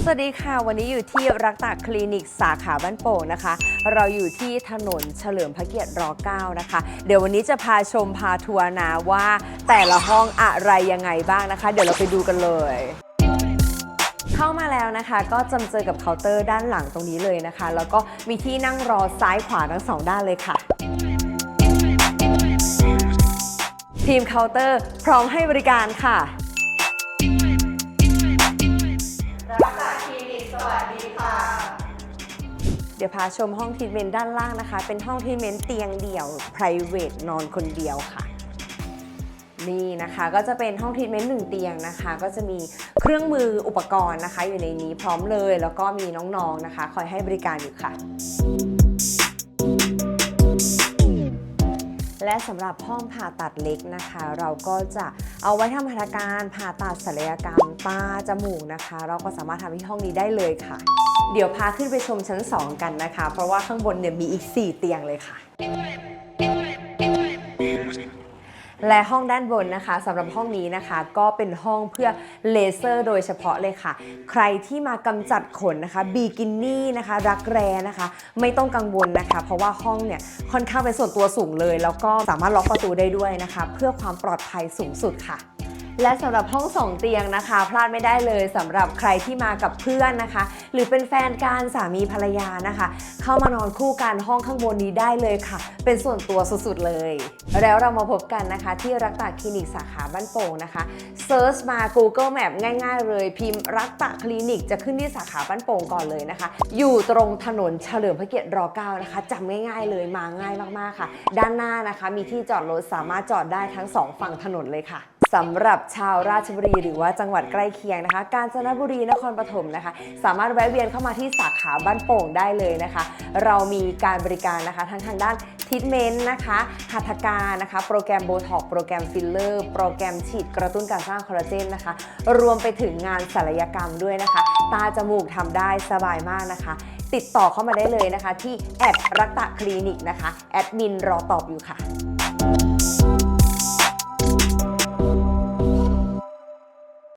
สวัสดีค่ะ วันนี้อยู่ที่รักตาคลินิกสาขาบ้านโป่งนะคะ เราอยู่ที่ถนนเฉลิมพระเกียรติร9นะคะ เดี๋ยววันนี้จะพาชมพาทัวร์นะว่าแต่ละห้องอะไรยังไงบ้างนะคะ เดี๋ยวเราไปดูกันเลยเข้ามาแล้วนะคะก็จะเจอกับเคาน์เตอร์ด้านหลังตรงนี้เลยนะคะ แล้วก็มีที่นั่งรอซ้ายขวาทั้งสองด้านเลยค่ะ ทีมเคาน์เตอร์พร้อมให้บริการค่ะ ดี๋ยวพาชมห้องทีเมนด้านล่างนะคะ เป็นห้องทีเมนเตียงเดี่ยว private นอนคนเดียวค่ะ นี่นะคะก็จะเป็นห้องทีเมนหนึ่งเตียงนะคะ ก็จะมีเครื่องมืออุปกรณ์นะคะ อยู่ในนี้พร้อมเลย แล้วก็มีน้องๆนะคะ คอยให้บริการอยู่ค่ะและสำหรับห้องผ่าตัดเล็กนะคะ เราก็จะเอาไว้ทำหัตถการผ่าตัดศัลยกรรมตาจมูกนะคะ เราก็สามารถทำที่ห้องนี้ได้เลยค่ะ เดี๋ยวพาขึ้นไปชมชั้น 2 กันนะคะ เพราะว่าข้างบนเนี่ยมีอีก 4 เตียงเลยค่ะ และห้องด้านบนนะคะสำหรับห้องนี้นะคะ ก็เป็นห้องเพื่อเลเซอร์โดยเฉพาะเลยค่ะ ใครที่มากำจัดขนนะคะบีกินี่นะคะ รักแร้นะคะ ไม่ต้องกังวลนะคะ เพราะว่าห้องเนี่ยค่อนข้างเป็นส่วนตัวสูงเลย แล้วก็สามารถล็อกประตูได้ด้วยนะคะ เพื่อความปลอดภัยสูงสุดค่ะ และสำหรับห้องสองเตียงนะคะ พลาดไม่ได้เลยสำหรับใครที่มากับเพื่อนนะคะ หรือเป็นแฟนกันสามีภรรยานะคะ เข้ามานอนคู่กันห้องข้างบนนี้ได้เลยค่ะ เป็นส่วนตัวสุดๆเลย แล้วเรามาพบกันนะคะ ที่รักตาคลินิกสาขาบ้านโป่งนะคะเซิร์ชมา Google Map ง่าย ๆ เลย พิมพ์รักตาคลินิกจะขึ้นที่สาขาบ้านโป่งก่อนเลยนะคะ อยู่ตรงถนนเฉลิมพระเกียรติร9นะคะจำง่ายๆเลยมาง่ายมากๆค่ะ ด้านหน้านะคะมีที่จอดรถสามารถจอดได้ทั้งสองฝั่งถนนเลยค่ะ สำหรับชาวราชบุรี หรือว่าจังหวัดใกล้เคียงนะคะ กาญจนบุรีนครปฐมนะคะ สามารถแวะเวียนเข้ามาที่สาขาบ้านโป่งได้เลยนะคะ เรามีการบริการนะคะทั้งทางด้านทิทเมนต์นะคะหัตถการนะคะ โปรแกรมโบท็อกโปรแกรมฟิลเลอร์ โปรแกรมฉีดกระตุ้นการสร้างคอลลาเจนนะคะ รวมไปถึงงานศัลยกรรมด้วยนะคะ ตาจมูกทำได้สบายมากนะคะ ติดต่อเข้ามาได้เลยนะคะ ที่แอดรักตะคลินิกนะคะ แอดมินรอตอบอยู่ค่ะ